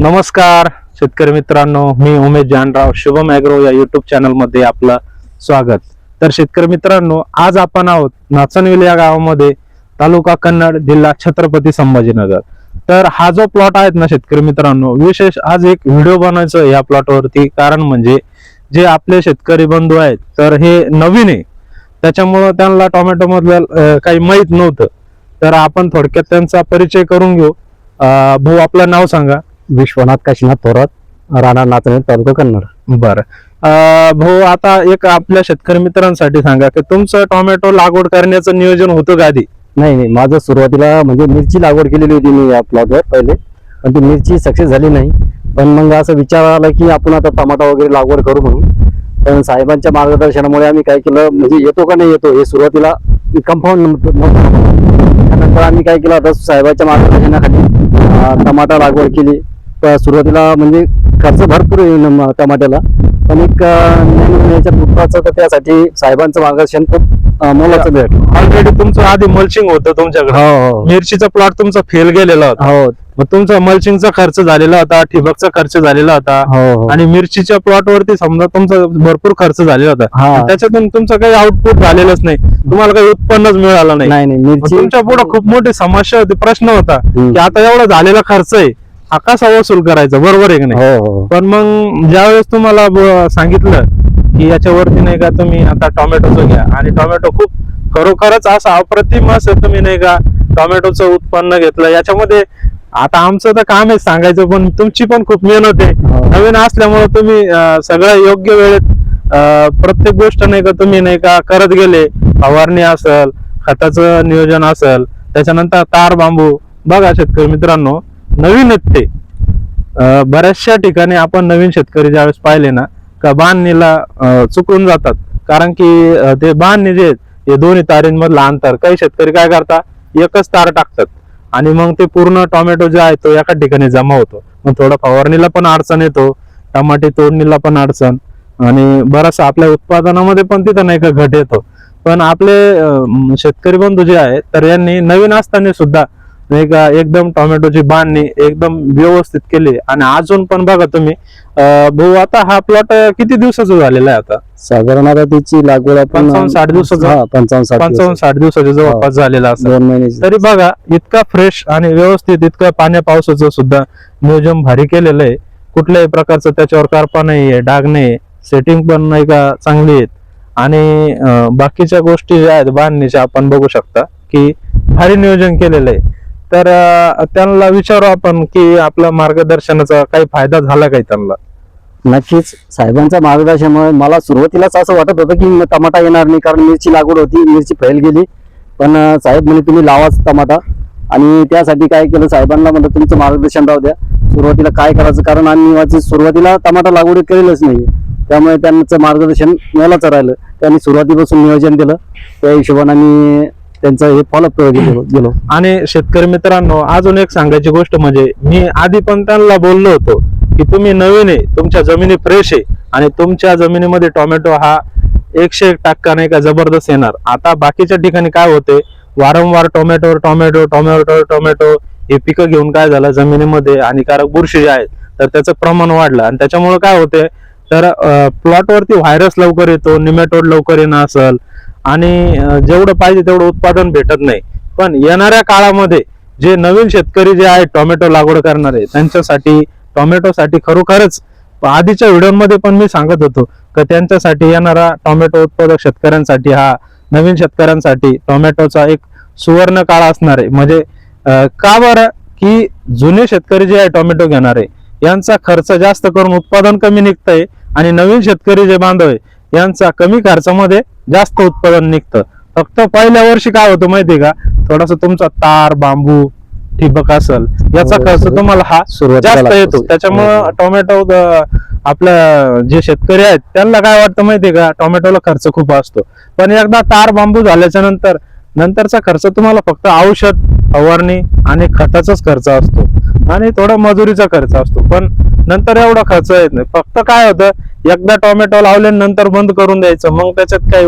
नमस्कार शेतकरी मित्रांनो मी उमेश जानराव शुभम ॲग्रो या युट्यूब चॅनलमध्ये आपलं स्वागत. तर शेतकरी मित्रांनो आज आपण आहोत नाचनविल या गावामध्ये तालुका कन्नड जिल्हा छत्रपती संभाजीनगर. तर हा जो प्लॉट आहेत ना शेतकरी मित्रांनो विशेष आज एक व्हिडिओ बनवायचं या प्लॉटवरती कारण म्हणजे जे आपले शेतकरी बंधू आहेत तर हे नवीन आहे. त्याच्यामुळं त्यांना टोमॅटो मधलं काही माहीत नव्हतं. तर आपण थोडक्यात त्यांचा परिचय करून घेऊ. भाऊ आपलं नाव सांगा. विश्वनाथ काशीनाथ थोरात राणा नाचणे तालुका कन्नड. बर. भाऊ आता एक आपल्या शेतकरी मित्रांसाठी सांगा की तुमचं टोमॅटो लागवड करण्याचं नियोजन होतं का आधी? नाही नाही. माझं सुरुवातीला म्हणजे मिरची लागवड केलेली होती मी या प्लॉटवर पहिले. पण ती मिरची सक्सेस झाली नाही. पण मग असं विचार आला की आपण आता टमाटा वगैरे लागवड करू म्हणून. पण साहेबांच्या मार्गदर्शनामुळे आम्ही काय केलं म्हणजे येतो का नाही येतो हे सुरुवातीला कंपाऊंड त्यानंतर आम्ही काय केलं आता साहेबांच्या मार्गदर्शनाखाली टमाटा लागवड केली. सुरुवातीला म्हणजे खर्च भरपूर न- टमाट्याला पण एक याच्यात उत्पादचं तर त्यासाठी साहेबांचं मार्गदर्शन खूप मोलाचं भेटलं ऑलरेडी तुमचं आधी मल्चिंग होतं तुमच्याकडे. हो हो. मिरचीचा प्लॉट तुमचा फेल गेलेला होता. हो. मग तुमचा मल्चिंगचा खर्च झालेला होता ठिबकचा खर्च झालेला होता. हो आणि मिरचीच्या प्लॉट वरती समजा तुमचा भरपूर खर्च झालेला होता. त्याच्यातून तुमचं काही आउटपुट झालेलंच नाही. तुम्हाला काही उत्पन्नच मिळालं नाही. तुमच्यापुढे खूप मोठी समस्या होती प्रश्न होता. की आता एवढा झालेला खर्च आहे. हा कसा वसूल करायचा बरोबर आहे की नाही? हो हो. पण मग ज्यावेळेस तुम्हाला ब- सांगितलं की याच्यावरती नाही का तुम्ही आता टोमॅटोचं घ्या आणि टोमॅटो खूप खरोखरच असं अप्रतिम असं तुम्ही नाही का टोमॅटोचं उत्पन्न घेतलं. याच्यामध्ये आता आमचं तर काम आहे सांगायचं पण तुमची पण खूप मेहनत आहे. हो. नवीन असल्यामुळे तुम्ही अं, सगळं योग्य वेळेत अं, प्रत्येक गोष्ट नाही का तुम्ही नाही का करत गेले. फवारणी असेल खताचं नियोजन असेल त्याच्यानंतर तार बांबू. बघा शेतकरी मित्रांनो नवीन आहेत ते बऱ्याचशा ठिकाणी आपण नवीन शेतकरी ज्यावेळेस पाहिले ना का बांधणीला चुकून जातात. कारण की ते बांधणी जे आहेत हे दोन्ही तारींमधलं अंतर. काही शेतकरी काय करतात? एकच तार टाकतात. आणि मग ते पूर्ण टोमॅटो जे आहे तो एका ठिकाणी जमा होतो. मग थोडं फवारणीला पण अडचण येतो. टमाटे तोडणीला पण अडचण. आणि बराचसा आपल्या उत्पादनामध्ये पण तिथं नाही का घट येतो. पण आपले शेतकरी बंधू जे आहेत तर यांनी नवीन असताना सुद्धा नाही का एकदम टोमॅटोची बांधणी एकदम व्यवस्थित केली. आणि अजून पण बघा तुम्ही भाऊ आता हा प्लॉट किती दिवसाचा झालेला आहे आता? साधारण आता त्याची लागवड पंचावन्न साठ दिवसाचं? पंचावन्न साठ दिवसाच्या जवळपास झालेला असं दोन महिन्याची तरी बघा इतका फ्रेश आणि व्यवस्थित इतकं पाण्या पावसाचं सुद्धा नियोजन भारी केलेलं आहे. कुठल्याही प्रकारचं त्याच्यावर करपा नाहीये डाग नाही सेटिंग पण नाही का चांगली आहेत. आणि बाकीच्या गोष्टी ज्या आहेत बांधणीच्या आपण बघू शकता की भारी नियोजन केलेलं आहे. तर त्यांना विचारू आपण की आपल्या मार्गदर्शनाचा काही फायदा झाला काही त्यांना? नक्कीच. साहेबांच्या मार्गदर्शनामुळे मला सुरुवातीलाच असं वाटत होतं की टमाटा येणार नाही कारण मिरची लागवड होती मिरची फैल गेली. पण साहेब म्हणजे तुम्ही लावाच टमाटा. आणि त्यासाठी काय केलं साहेबांना म्हणलं तुमचं मार्गदर्शन राहू द्या. सुरुवातीला काय करायचं? कारण आम्ही माझी सुरुवातीला टमाटा लागवड केलेलंच नाही त्यामुळे त्यांचं मार्गदर्शन मिळालंच राहिलं. त्यांनी सुरुवातीपासून नियोजन दिलं त्या हिशोबाने आम्ही त्यांचं हे फॉलोअप गेलो आणि शेतकरी मित्रांनो अजून एक सांगायची गोष्ट म्हणजे मी आधी पण त्यांना बोललो होतो की तुम्ही नवीन आहे तुमच्या जमिनी फ्रेश आहे आणि तुमच्या जमिनीमध्ये टोमॅटो हा एकशे एक टक्का नाही का जबरदस्त येणार. आता बाकीच्या ठिकाणी काय होते? वारंवार टोमॅटो टोमॅटो टोमॅटो टोमॅटो हे पिकं घेऊन काय झालं? जमिनीमध्ये हानिकारक बुरशी जे आहेत तर त्याचं प्रमाण वाढलं. आणि त्याच्यामुळे काय होते? तर प्लॉट वरती व्हायरस लवकर येतो निमेटोड लवकर येणं असेल आणि जेवढं पाहिजे तेवढं उत्पादन भेटत नाही. पण येणाऱ्या काळामध्ये जे नवीन शेतकरी जे आहेत टोमॅटो लागवड करणारे त्यांच्यासाठी टोमॅटोसाठी खरोखरच आधीच्या व्हिडिओमध्ये पण मी सांगत होतो की त्यांच्यासाठी येणारा टोमॅटो उत्पादक शेतकऱ्यांसाठी हा नवीन शेतकऱ्यांसाठी टोमॅटोचा एक सुवर्ण काळ असणार आहे. म्हणजे का बरं? की जुने शेतकरी जे आहे टोमॅटो घेणारे यांचा खर्च जास्त करून उत्पादन कमी निघतंय आणि नवीन शेतकरी जे बांधव आहे यांचा कमी खर्चामध्ये जास्त उत्पादन निघतं. फक्त पहिल्या वर्षी काय होतं माहितीये का? थोडासा तुमचा तार बांबू ठिबक असेल याचा हो, खर्च हो. तुम्हाला हा जास्त. येतो. त्याच्यामुळं हो. टोमॅटो आपल्या जे शेतकरी आहेत त्यांना काय वाटतं माहितीये का? टोमॅटोला खर्च खूप असतो. पण एकदा तार बांबू झाल्याच्यानंतर नंतरचा खर्च तुम्हाला फक्त औषध फवारणी आणि खताचाच खर्च असतो. आणि थोडा मजुरीचा खर्च असतो. पण नंतर एवढा खर्च येत नाही. फक्त काय होतं एकदा टोमॅटो लावले नंतर बंद करून द्यायचं मग त्याच्यात काही.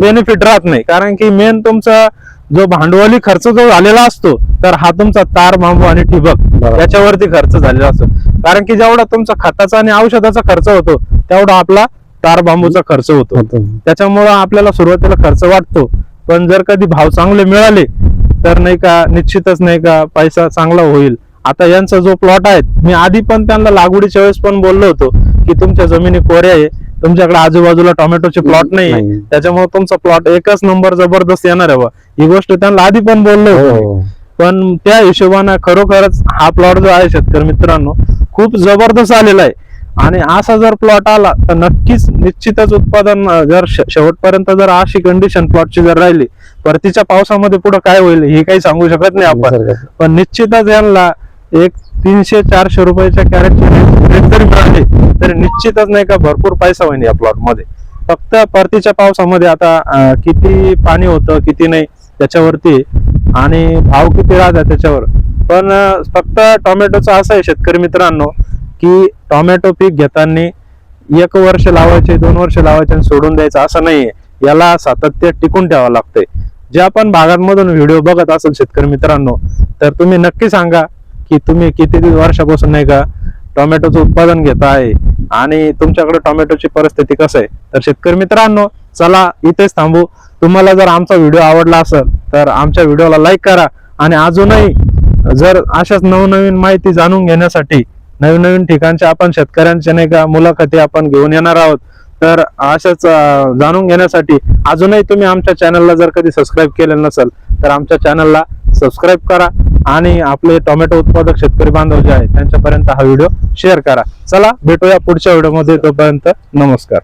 बेनिफिट राहत नाही कारण की मेन तुमचा जो भांडवली खर्च जो झालेला असतो तर हा तुमचा तार बांबू आणि ठिबक. याच्यावरती खर्च झालेला असतो कारण की जेवढा तुमचा खताचा आणि औषधाचा खर्च होतो तेवढा आपला तार बांबूचा खर्च होतं. त्याच्यामुळं आपल्याला सुरुवातीला खर्च वाटतो पण जर कधी भाव चांगले मिळाले तर नाही का निश्चितच नाही का पैसा चांगला होईल आता यांचा जो प्लॉट आहे मी आधी पण त्यांना लागवडीच्या वेळेस पण बोललो होतो की तुमच्या जमिनी कोऱ्या आहे तुमच्याकडे आजूबाजूला टोमॅटोचे प्लॉट नाही. त्याच्यामुळे तुमचा प्लॉट एकच नंबर जबरदस्त येणार आहे बा. ही गोष्ट त्यांना आधी पण बोललो होतो हो. पण त्या हिशोबानं खरोखरच हा प्लॉट जो आहे शेतकरी मित्रांनो खूप जबरदस्त आलेला आहे आणि असा जर प्लॉट आला तर नक्कीच निश्चितच उत्पादन जर शेवटपर्यंत जर अशी कंडिशन प्लॉटची जर राहिली परतीच्या पावसामध्ये पुढे काय होईल हे काही सांगू शकत नाही आपण. पण निश्चितच यांना एक तीनशे चारशे रुपयाच्या कॅरेटचे रेट जरी मिळाले तरी निश्चितच नाही का भरपूर पैसा होईल या प्लॉटमध्ये फक्त परतीच्या पावसामध्ये आता किती पाणी होतं किती नाही त्याच्यावरती आणि भाव किती राहतात त्याच्यावर. पण फक्त टोमॅटोचं असं आहे शेतकरी मित्रांनो की टोमॅटो पीक घेताना एक वर्ष लावायचे दोन वर्ष लावायचे आणि सोडून द्यायचं असं नाहीये. याला सातत्य टिकून ठेवावं लागतंय. जे आपण भागांमधून व्हिडिओ बघत असेल शेतकरी मित्रांनो तर तुम्ही नक्की सांगा की तुम्ही किती वर्षापासून नाही का टोमॅटोचं उत्पादन घेत आहे आणि तुमच्याकडे टोमॅटोची परिस्थिती कसं आहे? तर शेतकरी मित्रांनो चला इथेच थांबू. तुम्हाला जर आमचा व्हिडिओ आवडला असेल तर आमच्या व्हिडिओला लाईक करा आणि अजूनही जर अशाच नवनवीन माहिती जाणून घेण्यासाठी नवीन नवीन ठिकाणच्या आपण शेतकऱ्यांच्या नाही का मुलाखती आपण घेऊन येणार आहोत. तर अशाच जाणून घेण्यासाठी अजूनही तुम्ही आमच्या चॅनलला जर कधी सबस्क्राईब केलेलं नसेल तर आमच्या चॅनलला सबस्क्राईब करा. आणि आपले टोमॅटो उत्पादक शेतकरी बांधव जे आहेत त्यांच्यापर्यंत हा व्हिडिओ शेअर करा. चला भेटूया पुढच्या व्हिडिओमध्ये. तोपर्यंत नमस्कार.